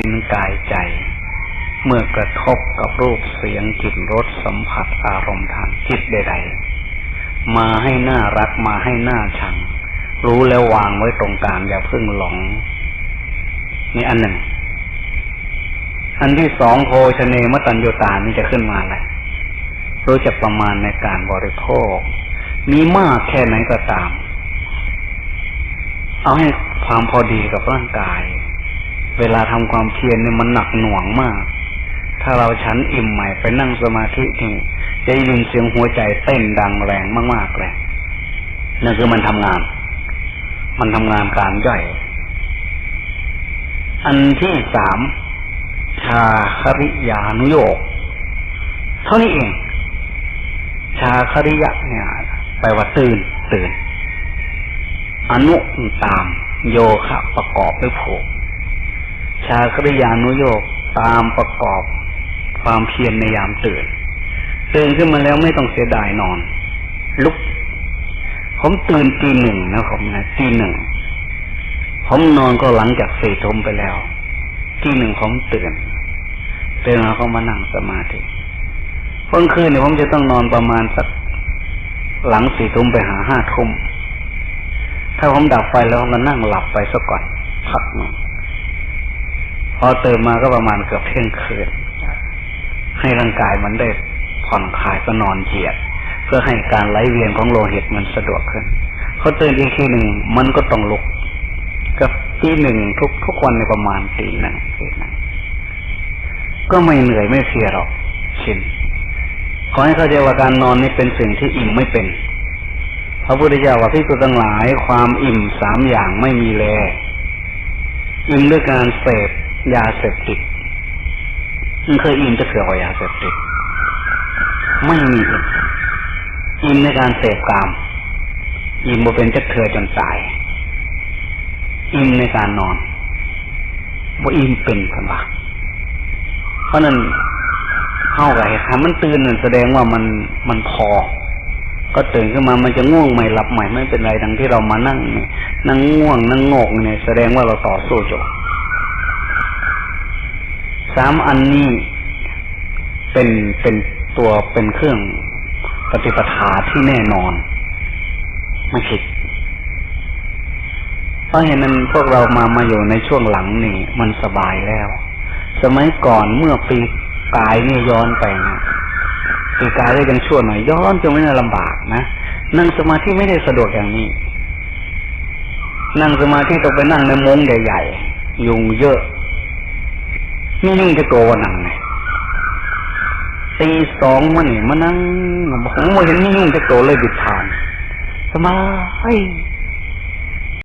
ลิ้นกายใจ เมื่อกระทบกับรูปเสียงกลิ่นรสสัมผัสอารมณ์ทางจิตใดๆ มาให้หน่ารักมาให้หน่าชัง รู้แล้ววางไว้ตรงกลางอย่าเพิ่งหลง นี่อันหนึ่ง อันที่สองโภชเนมตัญโยตานี่จะขึ้นมาเลยรู้จักประมาณในการบริโภค มีมากแค่ไหนก็ตาม เอาให้ความพอดีกับร่างกาย เวลาทำความเพียรเนี่ยมันหนักหน่วงมาก ถ้าเราชั้นอิ่มใหม่ไปนั่งสมาธินี่จะได้ยินเสียงหัวใจเต้นดังแรงมากๆเลยนั่นคือมันทำงาน มันทำงานการย่อย อันที่สามชาคริยานุโยกเท่านี้เอง ชาคริยะเนี่ยแปลว่าตื่น ตื่น อนุตาม โยคะประกอบด้วยผู ชาคริยานุโยกตามประกอบความเพียรในยามตื่น ตื่นขึ้นมาแล้วไม่ต้องเสียดายนอน ลุก ผมตื่นตีหนึ่งนะผมนะตีหนึ่งผมนอนก็หลังจากสี่ทุ่มไปแล้วที่หนึ่งผมตื่นตื่นมาก็มานั่งสมาธิเมื่อคืนเนี่ยผมจะต้องนอนประมาณสักหลังสี่ทุ่มไปหาห้าทุ่มถ้าผมดับไฟแล้วก็นั่งหลับไปสักก่อนพักหนึ่ง พอตื่นมาก็ประมาณเกือบเที่ยงคืนให้ร่างกายมันได้ผ่อนคลายก็นอนเหยียด เพื่อให้การไหลเวียนของโลหิตมันสะดวกขึ้นเขาตื่นอีกทีหนึ่งมันก็ต้องลุกกับตีหนึ่งทุกทุกวันในประมาณตีหนึ่งตีหนึ่งก็ไม่เหนื่อยไม่เพลียหรอกชินขอให้เข้าใจว่าการนอนนี่เป็นสิ่งที่อิ่มไม่เป็นพระพุทธเจ้าว่าพิสุทั้งหลายความอิ่มสามอย่างไม่มีแล อิ่มด้วยการเสพ ยาเสพติดมันเคยอิ่มจะเถื่อกว่ายาเสพติด ไม่มีอิ่มในการเสพกาม อิ่มบ่เป็นจะเถื่อจนตาย อิ่มในการนอนว่าอิ่มเป็นพันวะเพราะนั้นเข้ากับเหตุการณ์มันตื่นนั่นแสดงว่ามันมันพอ ก็ตื่นขึ้นมามันจะง่วงใหม่หลับใหม่ไม่เป็นไรดังที่เรามานั่งเนี่ยนั่งง่วงนั่งงกเนี่ยแสดงว่าเราต่อสู้จบ สามอันนี้เป็นเป็นตัวเป็นเครื่องปฏิปทาที่แน่นอน ไม่ผิดเพราะเห็นนั้นพวกเรามามาอยู่ในช่วงหลังนี่มันสบายแล้ว สมัยก่อนเมื่อปีกายเนี่ยย้อนไปนะปีกายก็ยังชั่วหน่อยย้อนจนไม่น่าลำบากนะนั่งสมาธิไม่ได้สะดวกอย่างนี้ นั่งสมาธิต้องไปนั่งในมุ้งใหญ่ๆยุงเยอะ นี่นี่จะโกวนังไงตีสองมันี่มานั่งผมไม่เห็นนี่ยุ่งจะโกเลยบิดทานสมาธิ